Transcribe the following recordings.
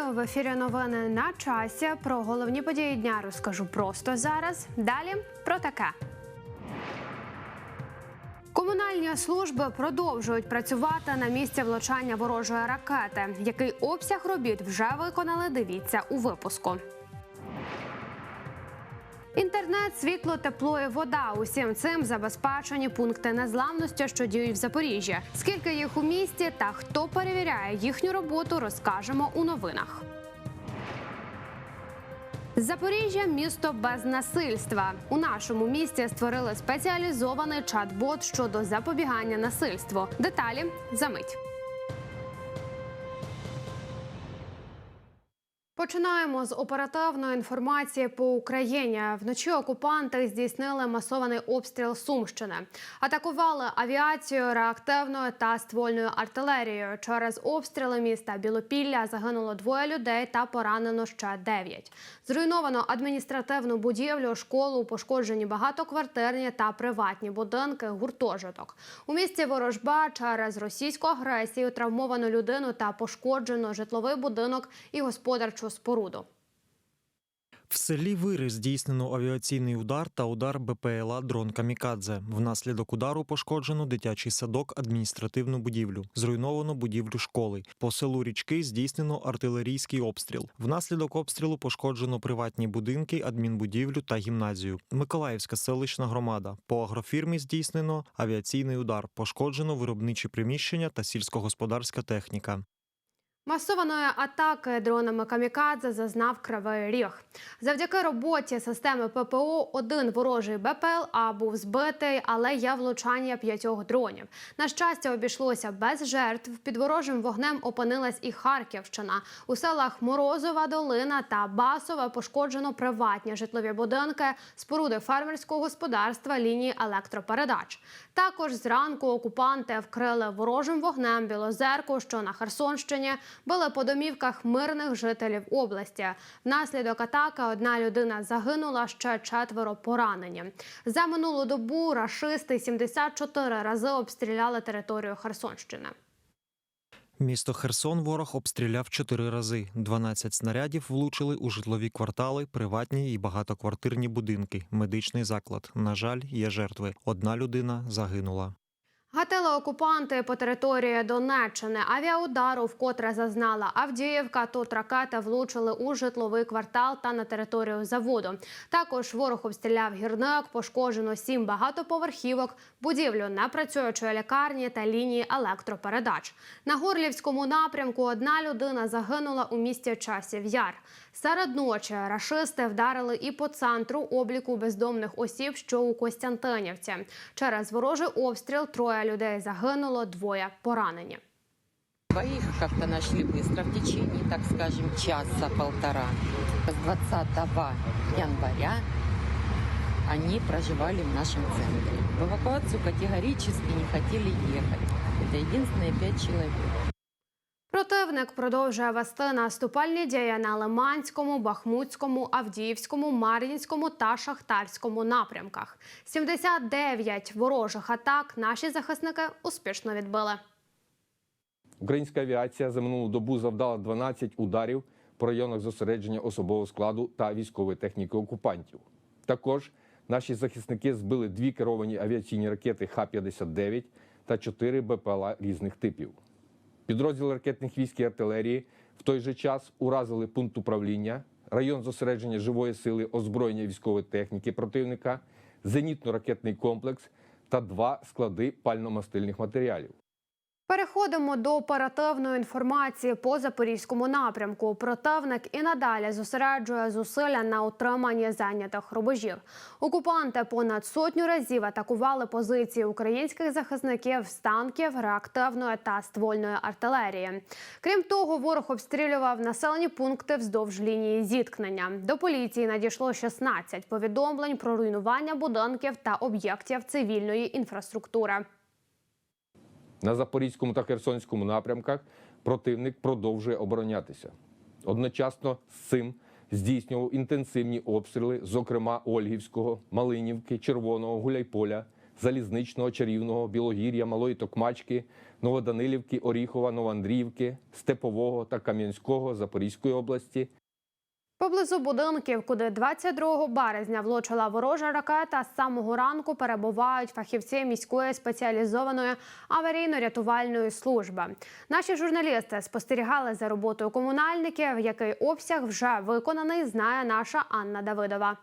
Вітаю в ефірі. Новини на часі. Про головні події дня розкажу просто зараз. Далі про таке. Комунальні служби продовжують працювати на місці влучання ворожої ракети. Який обсяг робіт вже виконали? Дивіться у випуску. Інтернет, світло, тепло і вода. Усім цим забезпечені пункти незламності, що діють в Запоріжжі. Скільки їх у місті та хто перевіряє їхню роботу, розкажемо у новинах. Запоріжжя місто без насильства. У нашому місті створили спеціалізований чат-бот щодо запобігання насильству. Деталі за мить. Починаємо з оперативної інформації по Україні. Вночі окупанти здійснили масований обстріл Сумщини, атакували авіацією, реактивною та ствольною артилерією. Через обстріли міста Білопілля загинуло двоє людей та поранено ще дев'ять. Зруйновано адміністративну будівлю, школу, пошкоджені багатоквартирні та приватні будинки, гуртожиток. У місті Ворожба через російську агресію травмовано людину та пошкоджено житловий будинок і господарчу споруду. В селі Вири здійснено авіаційний удар та удар БПЛА дрон Камікадзе. Внаслідок удару пошкоджено дитячий садок, адміністративну будівлю. Зруйновано будівлю школи. По селу річки здійснено артилерійський обстріл. Внаслідок обстрілу пошкоджено приватні будинки, адмінбудівлю та гімназію. Миколаївська селищна громада. По агрофірмі здійснено авіаційний удар. Пошкоджено виробничі приміщення та сільськогосподарська техніка. Масованої атаки дронами камікадзе зазнав кривий ріг. Завдяки роботі системи ППО один ворожий БПЛА був збитий, але є влучання п'ятьох дронів. На щастя, обійшлося без жертв. Під ворожим вогнем опинилась і Харківщина. У селах Морозова Долина та Басова пошкоджено приватні житлові будинки, споруди фермерського господарства, лінії електропередач. Також зранку окупанти вкрили ворожим вогнем Білозерку, що на Херсонщині, били по домівках мирних жителів області. Внаслідок атаки одна людина загинула, ще четверо поранені. За минулу добу рашисти 74 рази обстріляли територію Херсонщини. Місто Херсон ворог обстріляв чотири рази. 12 снарядів влучили у житлові квартали, приватні і багатоквартирні будинки, медичний заклад. На жаль, є жертви. Одна людина загинула. Гатили окупанти по території Донеччини. Авіаудару вкотре зазнала Авдіївка. Тут ракети влучили у житловий квартал та на територію заводу. Також ворог обстріляв гірник, пошкоджено сім багатоповерхівок, будівлю непрацюючої лікарні та лінії електропередач. На Горлівському напрямку одна людина загинула у місті Часів Яр. Серед ночі рашисти вдарили і по центру обліку бездомних осіб, що у Костянтинівці. Через ворожий обстріл троє людей загинуло, двоє поранені. Двоих как-то нашли быстро, в течение, так скажем, часа-полтора. С 20 января они проживали в нашем центре. В эвакуацию категорически не хотели ехать. Это единственные пять человек. Противник продовжує вести наступальні дії на Лиманському, Бахмутському, Авдіївському, Мар'їнському та Шахтарському напрямках. 79 ворожих атак наші захисники успішно відбили. Українська авіація за минулу добу завдала 12 ударів по районах зосередження особового складу та військової техніки окупантів. Також наші захисники збили дві керовані авіаційні ракети Х-59 та чотири БПЛА різних типів. Підрозділи ракетних військ і артилерії в той же час уразили пункт управління, район зосередження живої сили озброєння військової техніки противника, зенітно-ракетний комплекс та два склади пально-мастильних матеріалів. Переходимо до оперативної інформації по запорізькому напрямку. Противник і надалі зосереджує зусилля на утриманні зайнятих рубежів. Окупанти понад сотню разів атакували позиції українських захисників з танків, реактивної та ствольної артилерії. Крім того, ворог обстрілював населені пункти вздовж лінії зіткнення. До поліції надійшло 16 повідомлень про руйнування будинків та об'єктів цивільної інфраструктури. На Запорізькому та Херсонському напрямках противник продовжує оборонятися. Одночасно з цим здійснював інтенсивні обстріли, зокрема Ольгівського, Малинівки, Червоного, Гуляйполя, Залізничного, Чарівного, Білогір'я, Малої Токмачки Новоданилівки, Оріхова, Новоандріївки, Степового та Кам'янського Запорізької області, Поблизу будинків, куди 22 березня влучила ворожа ракета, з самого ранку перебувають фахівці міської спеціалізованої аварійно-рятувальної служби. Наші журналісти спостерігали за роботою комунальників, який обсяг вже виконаний, знає наша Анна Давидова.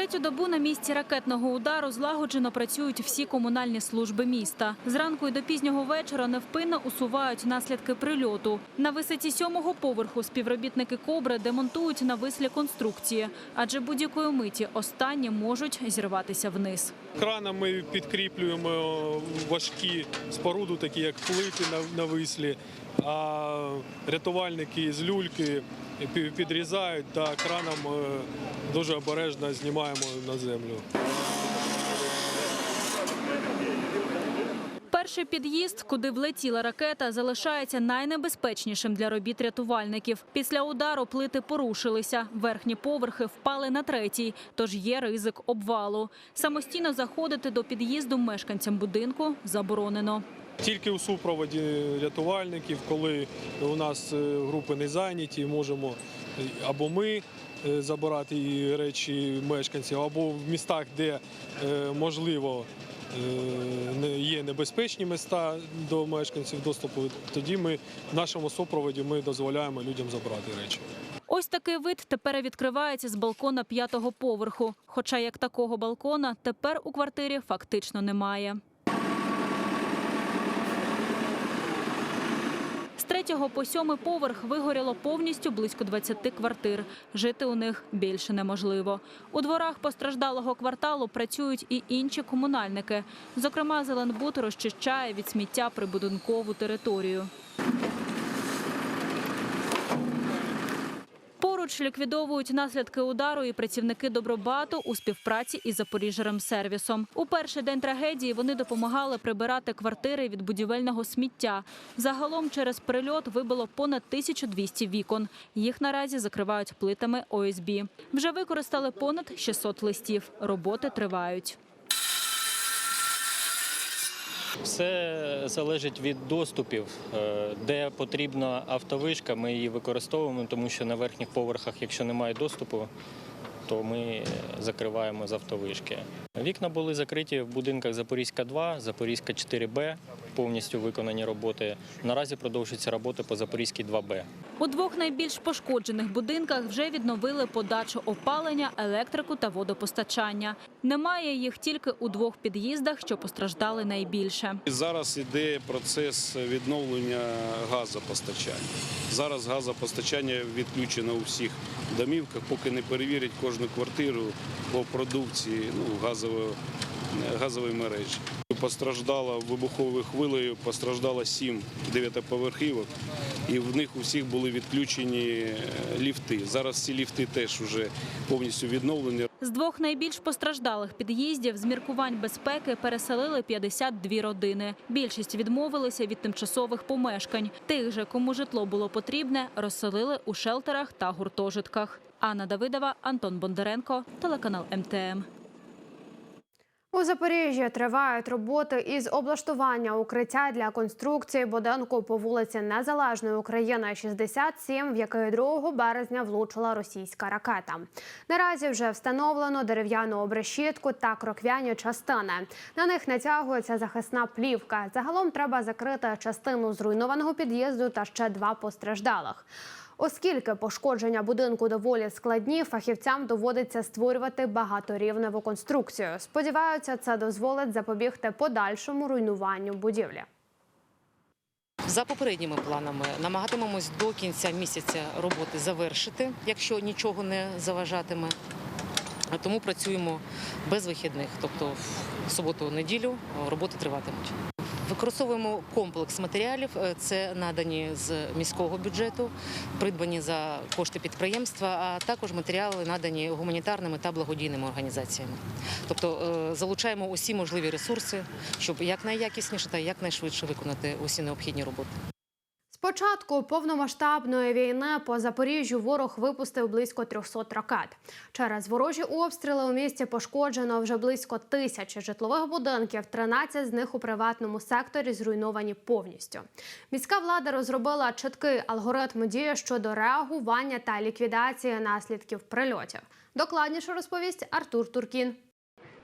Третю добу на місці ракетного удару злагоджено працюють всі комунальні служби міста. Зранку і до пізнього вечора невпинно усувають наслідки прильоту. На висоті сьомого поверху співробітники кобри демонтують навислі конструкції, адже будь-якої миті останні можуть зірватися вниз. Кранами підкріплюємо важкі споруду, такі як плити на, на вислі, а рятувальники з люльки пі- підрізають та краном е, дуже обережно знімаємо на землю. Перший під'їзд, куди влетіла ракета, залишається найнебезпечнішим для робіт рятувальників. Після удару плити порушилися. Верхні поверхи впали на третій, тож є ризик обвалу. Самостійно заходити до під'їзду мешканцям будинку заборонено. Тільки у супроводі рятувальників, коли у нас е, групи не зайняті, можемо е, або ми е, забирати речі мешканців, або в містах, де можливо є небезпечні міста до мешканців доступу. Тоді ми в нашому супроводі ми дозволяємо людям забрати речі. Ось такий вид тепер відкривається з балкона п'ятого поверху. Хоча як такого балкона тепер у квартирі фактично немає. Третього по сьомий поверх вигоріло повністю близько 20 квартир. Жити у них більше неможливо. У дворах постраждалого кварталу працюють і інші комунальники. Зокрема, Зеленбут розчищає від сміття прибудинкову територію. Поруч ліквідовують наслідки удару і працівники Добробату у співпраці із Запоріжжям-сервісом. У перший день трагедії вони допомагали прибирати квартири від будівельного сміття. Загалом через прильот вибило понад 1200 вікон. Їх наразі закривають плитами ОСБ. Вже використали понад 600 листів. Роботи тривають. Все залежить від доступів. Е, Де потрібна автовишка, ми її використовуємо, тому що на верхніх поверхах, якщо немає доступу, то ми закриваємо з автовишки. Вікна були закриті в будинках Запорізька 2, Запорізька 4Б, повністю виконані роботи. Наразі продовжуються роботи по Запорізькій 2Б. У двох найбільш пошкоджених будинках вже відновили подачу опалення, електрику та водопостачання. Немає їх тільки у двох під'їздах, що постраждали найбільше. Зараз іде процес відновлення газопостачання. Зараз газопостачання відключено у всіх домівках, поки не перевірять кожну квартиру по продукції ну, газової, газової мережі. Постраждало вибуховою хвилею, постраждало сім дев'ятиповерхівок, і в них у всіх були відключені е, ліфти. Зараз ці ліфти теж вже повністю відновлені. З двох найбільш постраждалих під'їздів з міркувань безпеки переселили 52 родини. Більшість відмовилися від тимчасових помешкань. Тих же, кому житло було потрібне, розселили у шелтерах та гуртожитках. Анна Давидова, Антон Бондаренко, телеканал МТМ. У Запоріжжі тривають роботи із облаштування укриття для конструкції будинку по вулиці Незалежної України 67, в який 2 березня влучила російська ракета. Наразі вже встановлено дерев'яну обрешітку та кроквяні частини. На них натягується захисна плівка. Загалом треба закрити частину зруйнованого під'їзду та ще два постраждалих. Оскільки пошкодження будинку доволі складні, фахівцям доводиться створювати багаторівневу конструкцію. Сподіваються, це дозволить запобігти подальшому руйнуванню будівлі. За попередніми планами намагатимемось до кінця місяця роботи завершити, якщо нічого не заважатиме. Тому працюємо без вихідних, тобто в суботу-неділю роботи триватимуть. Використовуємо комплекс матеріалів. Е, Це надані з міського бюджету, придбані за кошти підприємства, а також матеріали надані гуманітарними та благодійними організаціями. Тобто е, залучаємо усі можливі ресурси, щоб якнайякісніше та якнайшвидше виконати усі необхідні роботи. Початку повномасштабної війни по Запоріжжю ворог випустив близько 300 ракет. Через ворожі обстріли у місті пошкоджено вже близько тисячі житлових будинків. 13 з них у приватному секторі зруйновані повністю. Міська влада розробила чіткий алгоритм дії щодо реагування та ліквідації наслідків прильотів. Докладніше розповість Артур Туркін.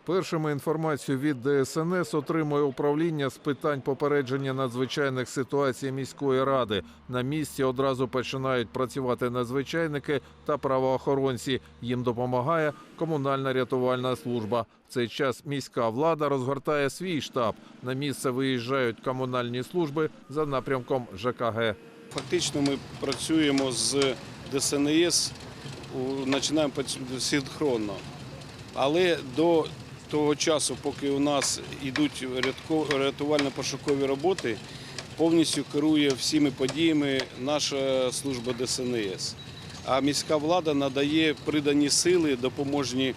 Першими інформацію від ДСНС отримує управління з питань попередження надзвичайних ситуацій міської ради. На місці одразу починають працювати надзвичайники та правоохоронці. Їм допомагає комунальна рятувальна служба. В цей час міська влада розгортає свій штаб. На місце виїжджають комунальні служби за напрямком ЖКГ. Фактично ми працюємо з ДСНС, починаємо синхронно. Але до того часу, поки у нас йдуть рятувально-пошукові роботи, повністю керує всіми подіями наша служба ДСНС. А міська влада надає придані сили, допоможні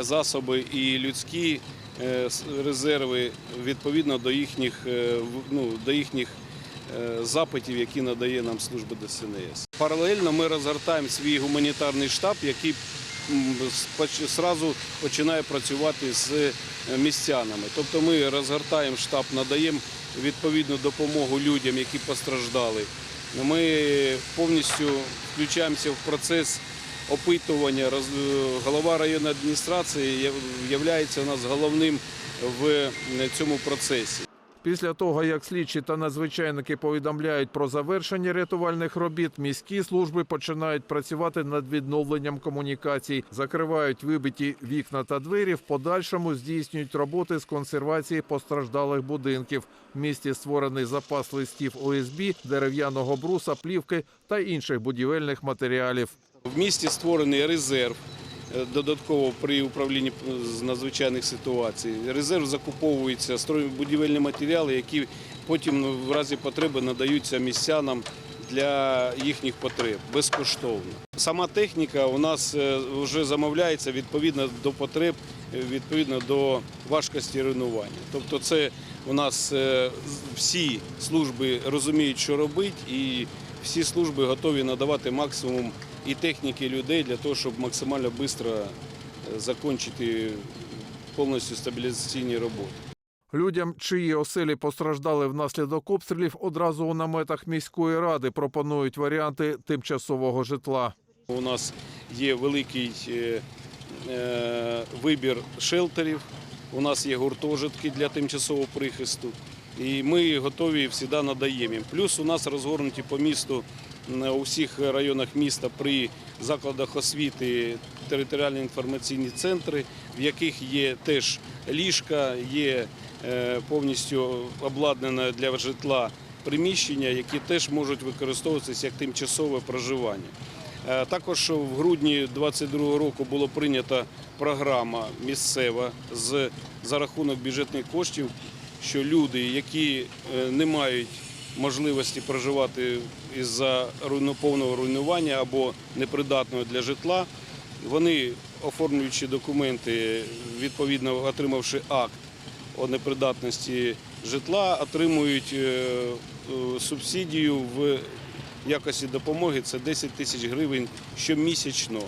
засоби і людські е, резерви відповідно до їхніх, е, ну, до їхніх е, запитів, які надає нам служба ДСНС. Паралельно ми розгортаємо свій гуманітарний штаб, який зразу починає працювати з е, містянами. Тобто ми розгортаємо штаб, надаємо відповідну допомогу людям, які постраждали. Ми повністю включаємося в процес опитування. Е, Голова районної адміністрації є у нас головним в цьому процесі. Після того, як слідчі та надзвичайники повідомляють про завершення рятувальних робіт, міські служби починають працювати над відновленням комунікацій, закривають вибиті вікна та двері. В подальшому здійснюють роботи з консервації постраждалих будинків. В місті створений запас листів ОСБ, дерев'яного бруса, плівки та інших будівельних матеріалів. В місті створений резерв додатково при управлінні з надзвичайних ситуацій. Резерв закуповується будівельні матеріали, які потім ну, в разі потреби надаються містянам для їхніх потреб безкоштовно. Сама техніка у нас е, вже замовляється відповідно до потреб, е, відповідно до важкості руйнування. Тобто, це у нас е, всі служби розуміють, що робити, і всі служби готові надавати максимум і техніки, і людей для того, щоб максимально швидко закінчити повністю стабілізаційні роботи. Людям, чиї оселі постраждали внаслідок обстрілів, одразу у наметах міської ради пропонують варіанти тимчасового житла. У нас є великий е, е, вибір шелтерів, у нас є гуртожитки для тимчасового прихисту, і ми готові завжди надаємо їм. Плюс у нас розгорнуті по місту у всіх районах міста при закладах освіти територіальні інформаційні центри, в яких є теж ліжка, є е, повністю обладнане для житла приміщення, які теж можуть використовуватися як тимчасове проживання. Е, Також в грудні 2022 року була прийнята програма місцева з за рахунок бюджетних коштів, що люди, які е, не мають можливості проживати із-за повного руйнування або непридатного для житла, вони, оформлюючи документи, відповідно отримавши акт о непридатності житла, отримують е, е, субсидію в якості допомоги це 10 тисяч гривень щомісячно.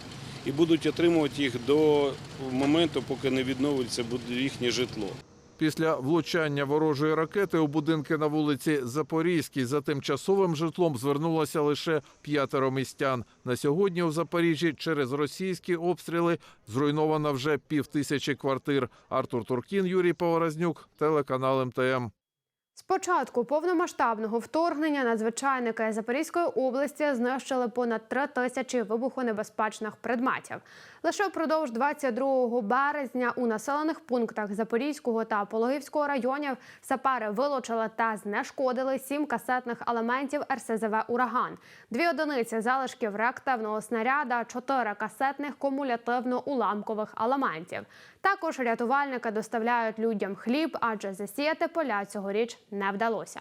І будуть отримувати їх до моменту, поки не відновиться їхнє житло. Після влучання ворожої ракети у будинки на вулиці Запорізькій за тимчасовим житлом звернулося лише п'ятеро містян. На сьогодні у Запоріжжі через російські обстріли зруйновано вже півтисячі квартир. Артур Туркін, Юрій Поворознюк, телеканал МТМ. З повномасштабного вторгнення надзвичайники Запорізької області знищили понад три тисячі вибухонебезпечних предметів. Лише впродовж 22 березня у населених пунктах Запорізького та Пологівського районів сапери вилучили та знешкодили сім касетних елементів РСЗВ Ураган, дві одиниці залишків реактивного снаряда, чотири касетних кумулятивно-уламкових елементів. Також рятувальники доставляють людям хліб, адже засіяти поля цьогоріч не вдалося.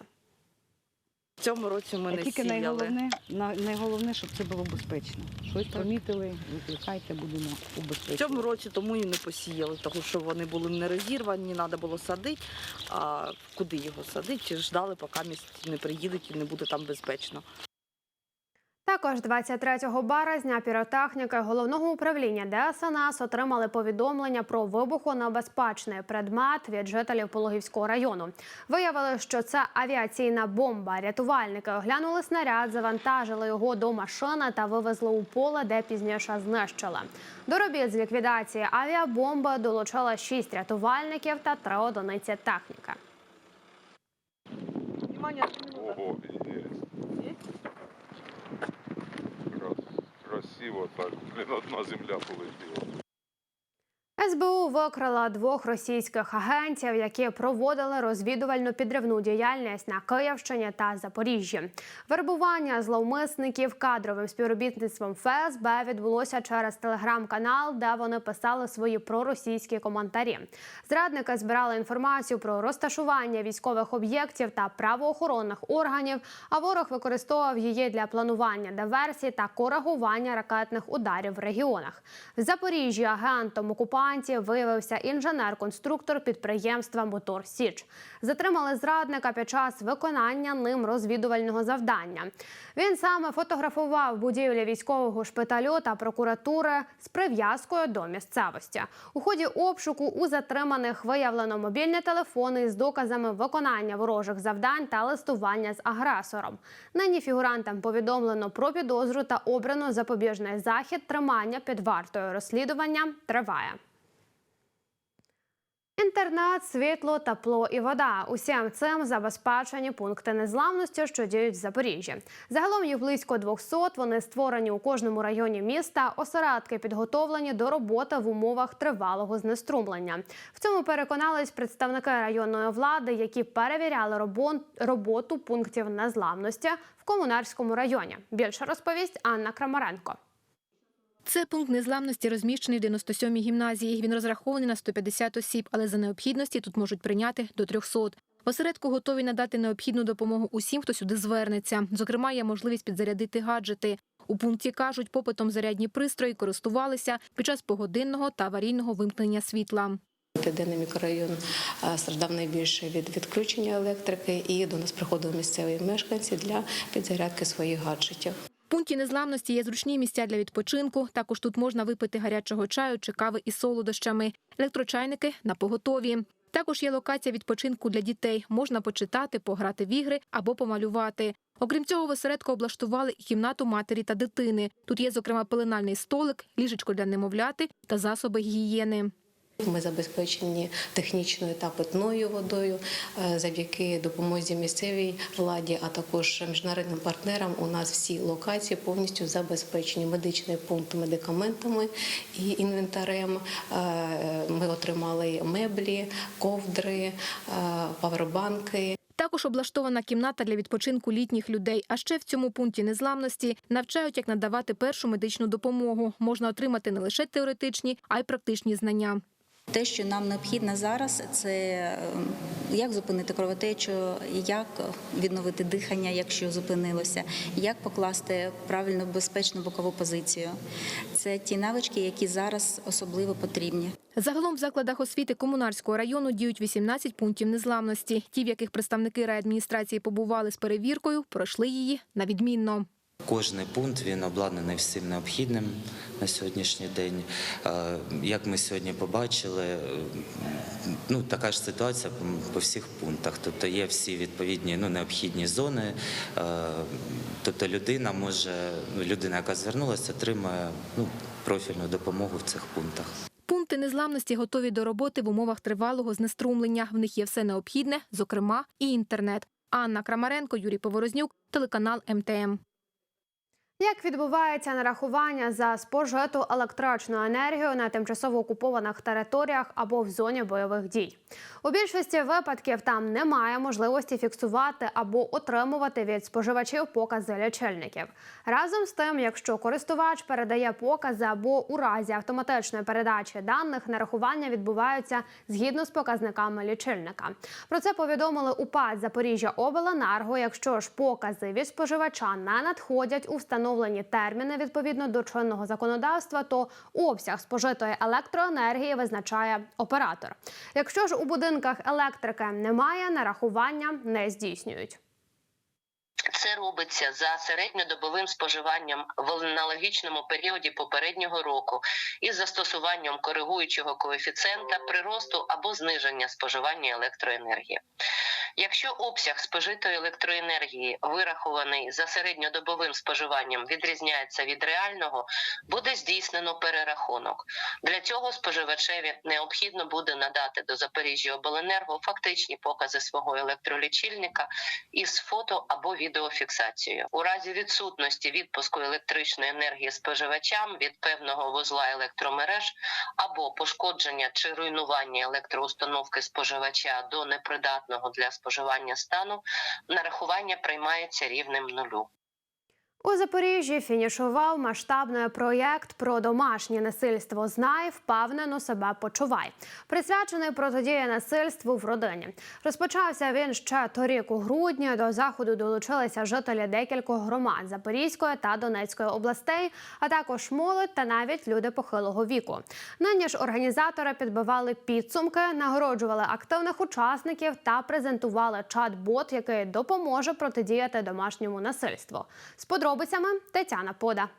В цьому році ми не тільки сіяли. найголовне, на- найголовне, щоб це було безпечно. Щось помітили, викликайте, будемо В цьому році тому і не посіяли, тому що вони були не розірвані, треба було садити. А куди його садити? Чи ждали, поки місць не приїдуть і не буде там безпечно. Також 23 березня піротехніки головного управління ДСНС отримали повідомлення про вибухонебезпечний предмет від жителів Пологівського району. Виявили, що це авіаційна бомба. Рятувальники оглянули снаряд, завантажили його до машини та вивезли у поле, де пізніше знищили. До робіт з ліквідації авіабомби долучили шість рятувальників та три одиниці техніки. Ого, є. Красиво так. Блін, одна земля полетіла. СБУ викрила двох російських агентів, які проводили розвідувальну підривну діяльність на Київщині та Запоріжжі. Вербування зловмисників кадровим співробітництвом ФСБ відбулося через телеграм-канал, де вони писали свої проросійські коментарі. Зрадники збирали інформацію про розташування військових об'єктів та правоохоронних органів. А ворог використовував її для планування диверсій та коригування ракетних ударів в регіонах. В Запоріжжі агентом окупантів виявився інженер-конструктор підприємства Мотор Січ. Затримали зрадника під час виконання ним розвідувального завдання. Він саме фотографував будівлі військового шпиталю та прокуратури з прив'язкою до місцевості. У ході обшуку у затриманих виявлено мобільні телефони з доказами виконання ворожих завдань та листування з агресором. Нині фігурантам повідомлено про підозру та обрано запобіжний захід тримання під вартою. Розслідування триває. Інтернет, світло, тепло і вода. Усім цим забезпечені пункти незламності, що діють в Запоріжжі. Загалом їх близько 200, Вони створені у кожному районі міста. Осередки підготовлені до роботи в умовах тривалого знеструмлення. В цьому переконались представники районної влади, які перевіряли роботу пунктів незламності в комунарському районі. Більше розповість Анна Крамаренко. Це пункт незламності розміщений в 97-й гімназії. Він розрахований на 150 осіб, але за необхідності тут можуть прийняти до 300. В осередку готові надати необхідну допомогу усім, хто сюди звернеться. Зокрема, є можливість підзарядити гаджети. У пункті кажуть, попитом зарядні пристрої користувалися під час погодинного та аварійного вимкнення світла. Південний мікрорайон страждав найбільше від відключення електрики, і до нас приходили місцеві мешканці для підзарядки своїх гаджетів. Пункті незламності є зручні місця для відпочинку. Також тут можна випити гарячого чаю чи кави із солодощами. Електрочайники на поготові. Також є локація відпочинку для дітей. Можна почитати, пограти в ігри або помалювати. Окрім цього, в осередку облаштували і кімнату матері та дитини. Тут є, зокрема, пеленальний столик, ліжечко для немовляти та засоби гігієни. Ми забезпечені технічною та питною водою е, завдяки допомозі місцевій владі, а також міжнародним партнерам. У нас всі локації повністю забезпечені медичний пункт медикаментами і інвентарем. Е, Ми отримали меблі, ковдри, е, павербанки. Також облаштована кімната для відпочинку літніх людей. А ще в цьому пункті незламності навчають, як надавати першу медичну допомогу. Можна отримати не лише теоретичні, а й практичні знання. Те, що нам необхідно зараз, це е, як зупинити кровотечу, як відновити дихання, якщо зупинилося, як покласти правильну безпечну бокову позицію. Це ті навички, які зараз особливо потрібні. Загалом в закладах освіти комунарського району діють 18 пунктів незламності. Ті, в яких представники райадміністрації побували з перевіркою, пройшли її на відмінно. Кожний пункт він обладнаний всім необхідним на сьогоднішній день. Е, Як ми сьогодні побачили, ну така ж ситуація по- по всіх пунктах. Тобто є всі відповідні ну, необхідні зони. Е, Тобто людина може, ну, людина, яка звернулася, отримає ну, профільну допомогу в цих пунктах. Пункти незламності готові до роботи в умовах тривалого знеструмлення. В них є все необхідне, зокрема і інтернет. Анна Крамаренко, Юрій Поворознюк, телеканал МТМ. Як відбувається нарахування за спожиту електричну енергію на тимчасово окупованих територіях або в зоні бойових дій? У більшості випадків там немає можливості фіксувати або отримувати від споживачів покази лічильників. Разом з тим, якщо користувач передає покази або у разі автоматичної передачі даних, нарахування відбуваються згідно з показниками лічильника. Про це повідомили у ПАД Запоріжжя Обленерго. Якщо ж покази від споживача не надходять у встановлені терміни відповідно до чинного законодавства, то обсяг спожитої електроенергії визначає оператор. Якщо ж у будинках електрики немає, нарахування не здійснюють. Це робиться за середньодобовим споживанням в аналогічному періоді попереднього року із застосуванням коригуючого коефіцієнта приросту або зниження споживання електроенергії. Якщо обсяг спожитої електроенергії, вирахований за середньодобовим споживанням, відрізняється від реального, буде здійснено перерахунок. Для цього споживачеві необхідно буде надати до Запоріжжя Обленерго фактичні покази свого електролічильника із фото або відеофіксацією. У разі відсутності відпуску електричної енергії споживачам від певного вузла електромереж або пошкодження чи руйнування електроустановки споживача до непридатного для споживання стану, нарахування приймається рівнем нулю. У Запоріжжі фінішував масштабний проєкт про домашнє насильство. Знай, впевнено себе почувай, присвячений протидії насильству в родині. Розпочався він ще торік у грудні. До заходу долучилися жителі декількох громад Запорізької та Донецької областей, а також молодь та навіть люди похилого віку. Нині ж організатори підбивали підсумки, нагороджували активних учасників та презентували чат-бот, який допоможе протидіяти домашньому насильству. З подробицями Тетяна Пода.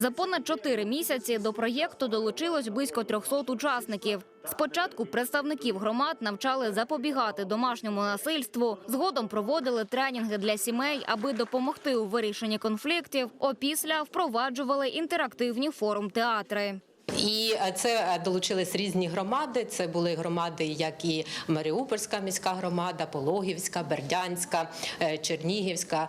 За понад чотири місяці до проєкту долучилось близько 300 учасників. Спочатку представників громад навчали запобігати домашньому насильству. Згодом проводили тренінги для сімей, аби допомогти у вирішенні конфліктів. Опісля впроваджували інтерактивні форум-театри. І е, це е, долучились різні громади. Це були громади, як і Маріупольська міська громада, Пологівська, Бердянська, е, Чернігівська,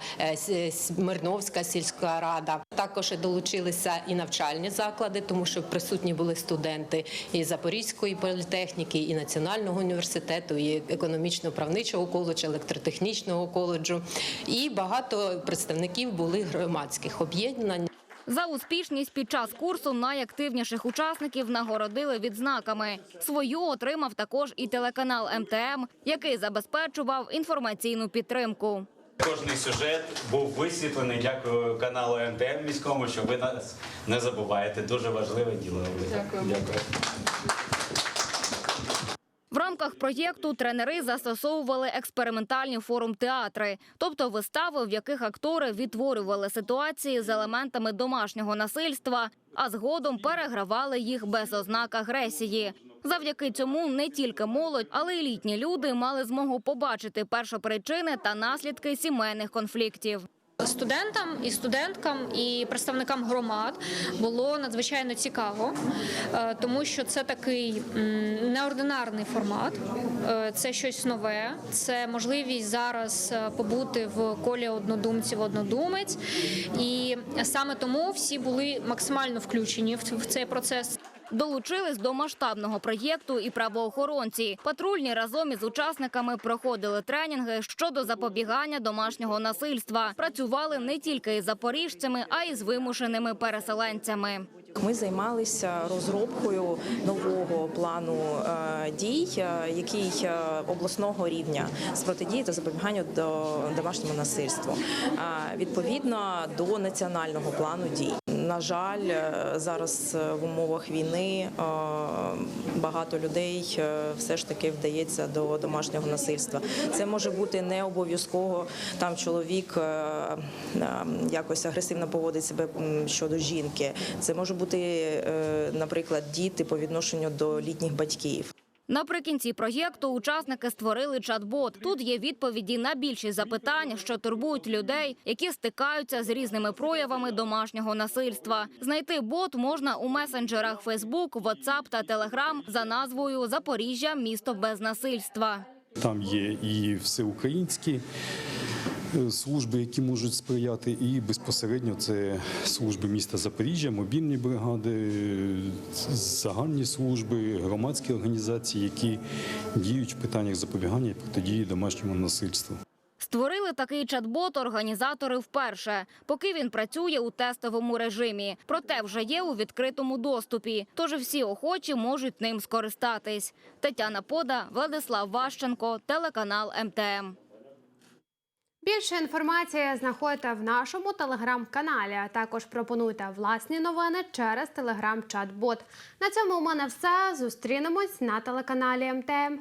Смирновська сільська рада. Також долучилися і навчальні заклади, тому що присутні були студенти і Запорізької політехніки, і Національного університету, і економічно-правничого коледжу, електротехнічного коледжу. І багато представників були громадських об'єднань. За успішність під час курсу найактивніших учасників нагородили відзнаками. Свою отримав також і телеканал МТМ, який забезпечував інформаційну підтримку. Кожний сюжет був висвітлений. Дякую каналу МТМ міському, що ви нас не забуваєте. Дуже важливе діло. Дякую. Дякую. Рамках проєкту тренери застосовували експериментальні форум-театри, тобто вистави, в яких актори відтворювали ситуації з елементами домашнього насильства, а згодом перегравали їх без ознак агресії. Завдяки цьому не тільки молодь, але й літні люди мали змогу побачити першопричини та наслідки сімейних конфліктів. Студентам і студенткам і представникам громад було надзвичайно цікаво, е, тому що це такий неординарний формат, е, це щось нове, це можливість зараз е, побути в колі однодумців однодумець, і саме тому всі були максимально включені в в цей процес. Долучились до масштабного проєкту і правоохоронці. Патрульні разом із учасниками проходили тренінги щодо запобігання домашнього насильства. Працювали не тільки із запоріжцями, а й з вимушеними переселенцями. Ми займалися розробкою нового плану е, дій, е, який е, обласного рівня з протидії та запобіганню до домашньому насильству, відповідно до національного плану дій. На жаль, е, зараз е, в умовах війни е, багато людей все ж таки вдається до домашнього насильства. Це може бути не обов'язково там чоловік якось агресивно поводить себе щодо жінки. Це може бути, наприклад, діти по відношенню до літніх батьків. Наприкінці проєкту учасники створили чат-бот. Тут є відповіді на більшість запитань, що турбують людей, які стикаються з різними проявами домашнього насильства. Знайти бот можна у месенджерах Facebook, WhatsApp та Telegram за назвою Запоріжжя місто без насильства. Там є і всеукраїнські служби, які можуть сприяти, і безпосередньо це служби міста Запоріжжя, мобільні бригади, загальні служби, громадські організації, які діють в питаннях запобігання і протидії домашньому насильству. Створили такий чат-бот організатори вперше, поки він працює у тестовому режимі. Проте вже є у відкритому доступі. Тож всі охочі можуть ним скористатись. Тетяна Пода, Владислав Ващенко, телеканал МТМ. Більше інформації знаходите в нашому телеграм-каналі. А також пропонуйте власні новини через телеграм-чат-бот. На цьому у мене все. Зустрінемось на телеканалі МТМ.